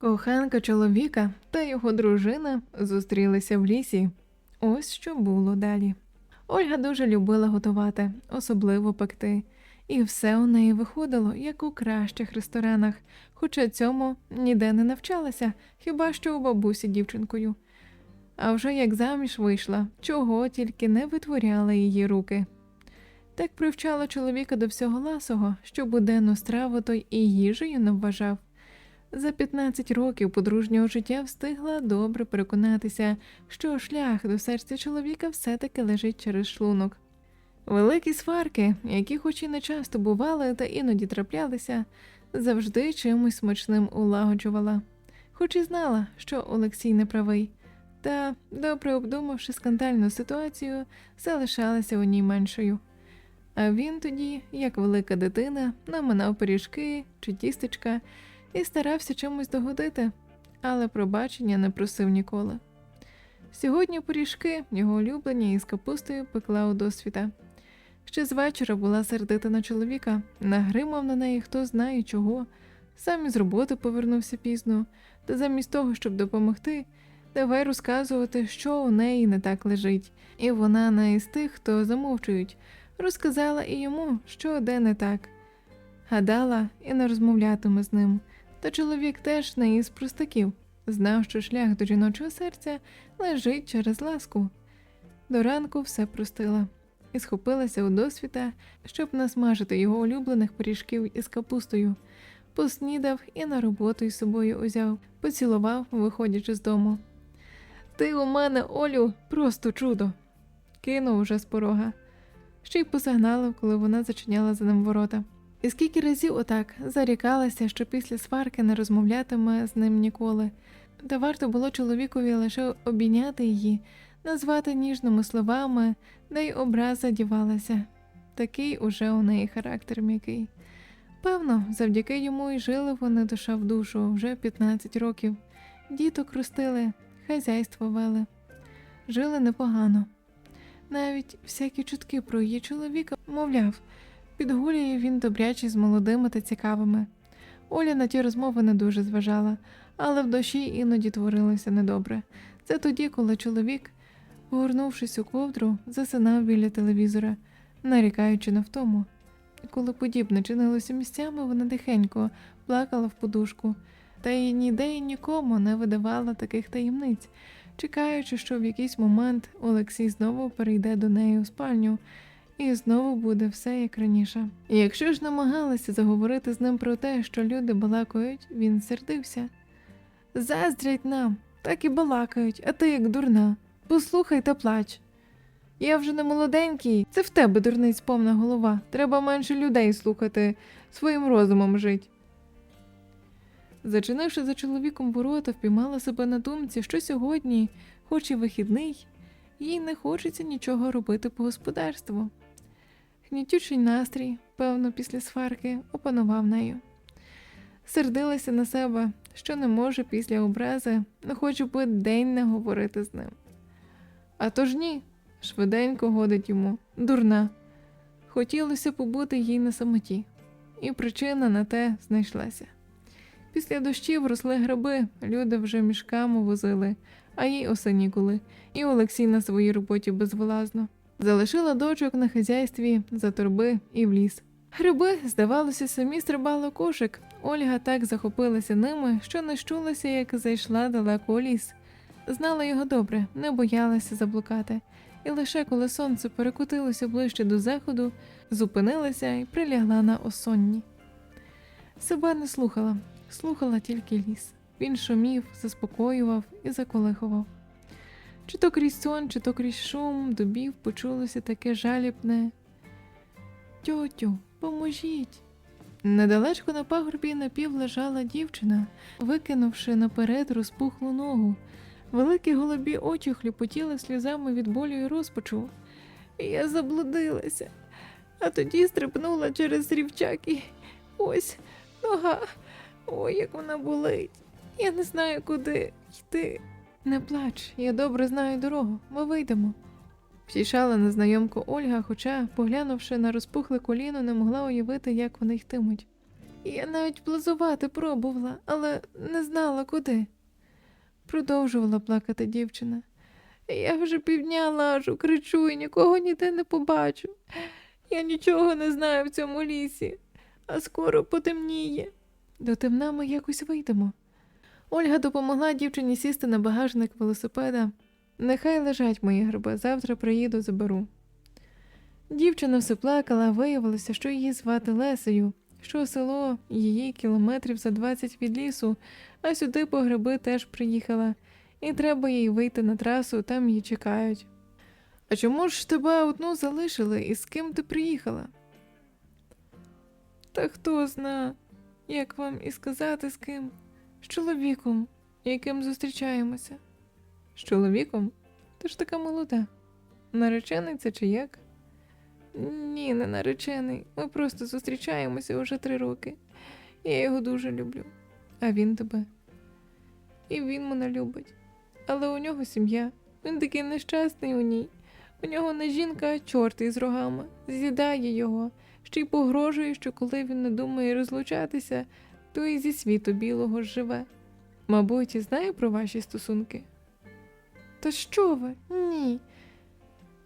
Коханка чоловіка та його дружина зустрілися в лісі. Ось що було далі. Ольга дуже любила готувати, особливо пекти, і все у неї виходило, як у кращих ресторанах, хоча цьому ніде не навчалася, хіба що у бабусі дівчинкою. А вже як заміж вийшла, чого тільки не витворяли її руки. Так привчала чоловіка до всього ласого, що буденну страву той і їжею не вважав. За 15 років подружнього життя встигла добре переконатися, що шлях до серця чоловіка все-таки лежить через шлунок. Великі сварки, які хоч і не часто бували та іноді траплялися, завжди чимось смачним улагоджувала, хоч і знала, що Олексій не правий. Та, добре обдумавши скандальну ситуацію, залишалася у ній меншою. А він тоді, як велика дитина, наминав пиріжки чи тістечка і старався чимось догодити, але пробачення не просив ніколи. Сьогодні пиріжки, його улюблені із капустою, пекла у досвіта. Ще з вечора була сердита на чоловіка, нагримав на неї хто знає чого, сам із роботи повернувся пізно, та замість того, щоб допомогти, давай розказувати, що у неї не так лежить, і вона не із тих, хто замовчують, розказала і йому, що де не так. Гадала і не розмовлятиме з ним. Та чоловік теж не із простаків, знав, що шлях до жіночого серця лежить через ласку. До ранку все простила і схопилася у досвіта, щоб насмажити його улюблених пиріжків із капустою. Поснідав і на роботу із собою узяв, поцілував, виходячи з дому. Ти у мене, Олю, просто чудо. Кинув уже з порога. Ще й посигналив, коли вона зачиняла за ним ворота. І скільки разів отак зарікалася, що після сварки не розмовлятиме з ним ніколи, та варто було чоловікові лише обійняти її, назвати ніжними словами, де й образа дівалася. Такий уже у неї характер м'який. Певно, завдяки йому й жили вони душа в душу вже 15 років. Діток ростили, хазяйство вели. Жили непогано. Навіть всякі чутки про її чоловіка, мовляв, Підгулює він добряче з молодими та цікавими. Оля на ті розмови не дуже зважала, але в душі іноді творилося недобре. Це тоді, коли чоловік, погорнувшись у ковдру, засинав біля телевізора, нарікаючи на втому. Коли подібне чинилося місцями, вона тихенько плакала в подушку, та й ніде і нікому не видавала таких таємниць, чекаючи, що в якийсь момент Олексій знову перейде до неї у спальню. І знову буде все як раніше. І якщо ж намагалася заговорити з ним про те, що люди балакають, він сердився. Заздрять нам, так і балакають, а ти як дурна. Послухай та плач. Я вже не молоденький, це в тебе дурниць повна голова. Треба менше людей слухати, своїм розумом жить. Зачинивши за чоловіком ворота, впіймала себе на думці, що сьогодні, хоч і вихідний, їй не хочеться нічого робити по господарству. Гнітючий настрій, певно, після сварки, опанував нею. Сердилася на себе, що не може після образи, не хоч би день не говорити з ним. А то ж ні, швиденько годить йому, дурна. Хотілося побути їй на самоті, і причина на те знайшлася. Після дощів росли гриби, люди вже мішками возили, а їй осенікули, і Олексій на своїй роботі безвилазно. Залишила дочок на хазяйстві за торби і в ліс. Гриби, здавалося, самі стрибали у кошик. Ольга так захопилася ними, що не щулася, як зайшла далеко у ліс. Знала його добре, не боялася заблукати, і лише коли сонце перекотилося ближче до заходу, зупинилася і прилягла на осонні. Себе не слухала, слухала тільки ліс. Він шумів, заспокоював і заколихував. Чи то крізь сон, чи то крізь шум дубів почулося таке жалібне. Тьотю, поможіть. Недалечко на пагорбі напів лежала дівчина, викинувши наперед розпухлу ногу. Великі голубі очі хліпотіли сльозами від болю і розпачу. Я заблудилася, а тоді стрибнула через рівчак і ось нога. Ой, як вона болить. Я не знаю, куди йти. Не плач, я добре знаю дорогу, ми вийдемо. Втішала незнайомку Ольга, хоча, поглянувши на розпухле коліно, не могла уявити, як вони йтимуть. Я навіть плазувати пробувала, але не знала куди. Продовжувала плакати дівчина. Я вже півдня лажу, кричу і нікого ніде не побачу. Я нічого не знаю в цьому лісі, а скоро потемніє. До темна ми якось вийдемо. Ольга допомогла дівчині сісти на багажник велосипеда. Нехай лежать мої гриби, завтра приїду, заберу. Дівчина все плакала, виявилося, що її звати Лесею, що село її кілометрів за 20 від лісу, а сюди по гриби теж приїхала, і треба їй вийти на трасу, там її чекають. А чому ж тебе одну залишили і з ким ти приїхала? Та хто зна, як вам і сказати з ким? З чоловіком, яким зустрічаємося. З чоловіком? Ти ж така молода. Наречений це чи як? Ні, не наречений. Ми просто зустрічаємося уже три роки. Я його дуже люблю. А він тебе. І він мене любить. Але у нього сім'я. Він такий нещасний у ній. У нього не жінка, а чорт із рогами. З'їдає його, ще й погрожує, що коли він не думає розлучатися, то і зі світу білого живе. Мабуть, і знає про ваші стосунки. Та що ви? Ні.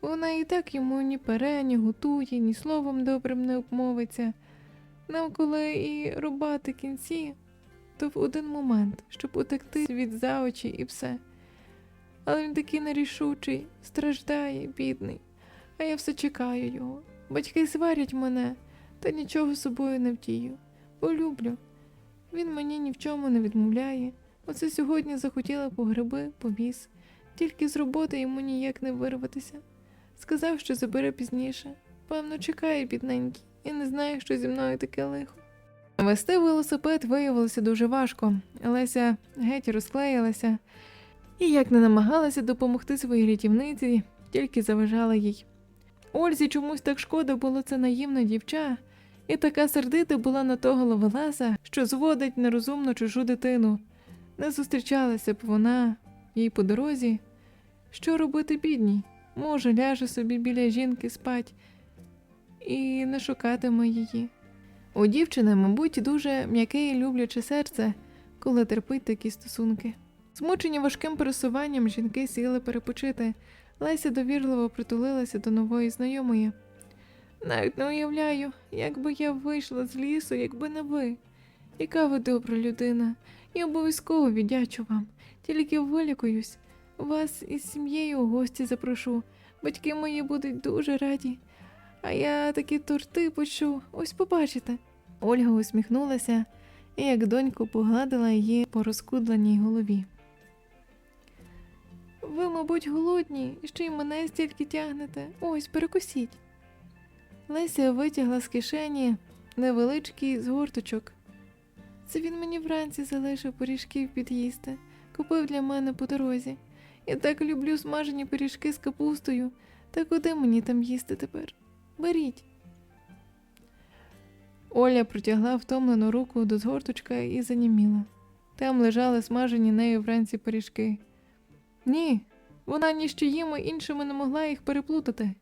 Вона і так йому ні пере, ні готує, ні словом добрим не обмовиться. Нам коли і рубати кінці, то в один момент, щоб утекти від за очі і все. Але він такий нерішучий, страждає, бідний, а я все чекаю його. Батьки сварять мене, та нічого собою не втію, бо люблю. Він мені ні в чому не відмовляє. Оце сьогодні захотіла по гриби, повіз. Тільки з роботи йому ніяк не вирватися. Сказав, що забере пізніше. Певно, чекає бідненький і не знає, що зі мною таке лихо. Вести велосипед виявилося дуже важко. Леся геть розклеїлася і як не намагалася допомогти своїй рятівниці, тільки заважала їй. Ользі чомусь так шкода було це наївна дівча, і така сердита була на того ловеласа, що зводить нерозумну чужу дитину. Не зустрічалася б вона їй по дорозі. Що робити бідній? Може, ляже собі біля жінки спать і не шукатиме її. У дівчини, мабуть, дуже м'яке і любляче серце, коли терпить такі стосунки. Змучені важким пересуванням жінки сіли перепочити. Леся довірливо притулилася до нової знайомої. Навіть не уявляю, як би я вийшла з лісу, якби не ви. Яка ви добра людина, і обов'язково віддячу вам. Тільки вилікуюсь. Вас із сім'єю у гості запрошу. Батьки мої будуть дуже раді. А я такі торти почу, ось побачите. Ольга усміхнулася і як доньку погладила її по розкудленій голові. Ви, мабуть, голодні, і ще й мене стільки тягнете. Ось, перекусіть. Леся витягла з кишені невеличкий згорточок. Це він мені вранці залишив пиріжків під'їсти, купив для мене по дорозі. Я так люблю смажені пиріжки з капустою. Та куди мені там їсти тепер? Беріть. Оля протягла втомлену руку до згорточка і заніміла. Там лежали смажені нею вранці пиріжки. Ні, вона ні з чиїми іншими не могла їх переплутати.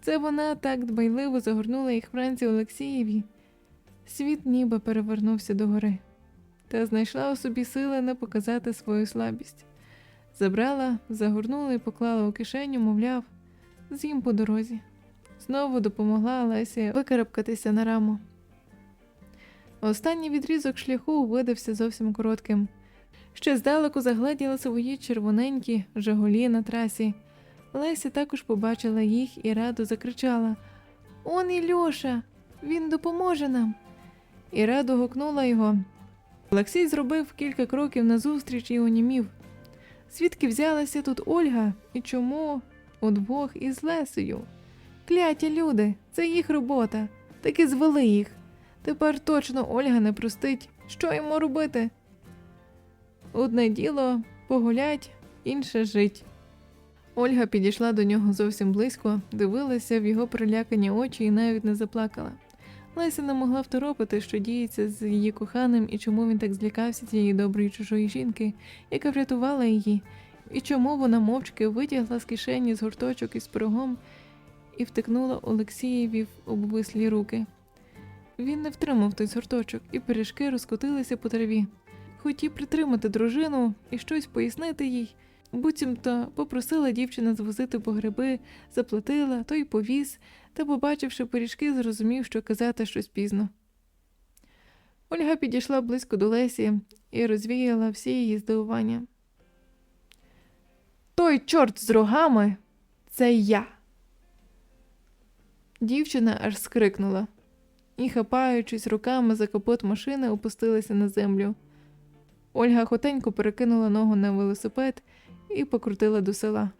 Це вона так дбайливо загорнула їх вранці Олексієві. Світ ніби перевернувся догори, та знайшла у собі сили не показати свою слабість. Забрала, загорнула і поклала у кишеню, мовляв, з'їм по дорозі. Знову допомогла Лесі викарабкатися на раму. Останній відрізок шляху видався зовсім коротким. Ще здалеку загледіла свої червоненькі жигулі на трасі. Леся також побачила їх і радо закричала: Он і Льоша! Він допоможе нам. І радо гукнула його. Олексій зробив кілька кроків назустріч і онімів. Звідки взялася тут Ольга і чому удвох із Лесею? Кляті люди, це їх робота. Таки звели їх. Тепер точно Ольга не простить. Що йому робити? Одне діло погулять, інше жить. Ольга підійшла до нього зовсім близько, дивилася в його прилякані очі і навіть не заплакала. Леся не могла второпити, що діється з її коханим і чому він так злякався цієї доброї чужої жінки, яка врятувала її, і чому вона мовчки витягла з кишені з гурточок із пирогом і втикнула Олексієві в обвислі руки. Він не втримав той згорточок, і пиріжки розкотилися по траві. Хотів притримати дружину і щось пояснити їй. Буцімто попросила дівчина звозити по гриби, заплатила, той повіз, та, побачивши пиріжки, зрозумів, що казати щось пізно. Ольга підійшла близько до Лесі і розвіяла всі її здивування. Той чорт з рогами це я. Дівчина аж скрикнула і, хапаючись руками за капот машини, опустилася на землю. Ольга хотенько перекинула ногу на велосипед і покрутила до села.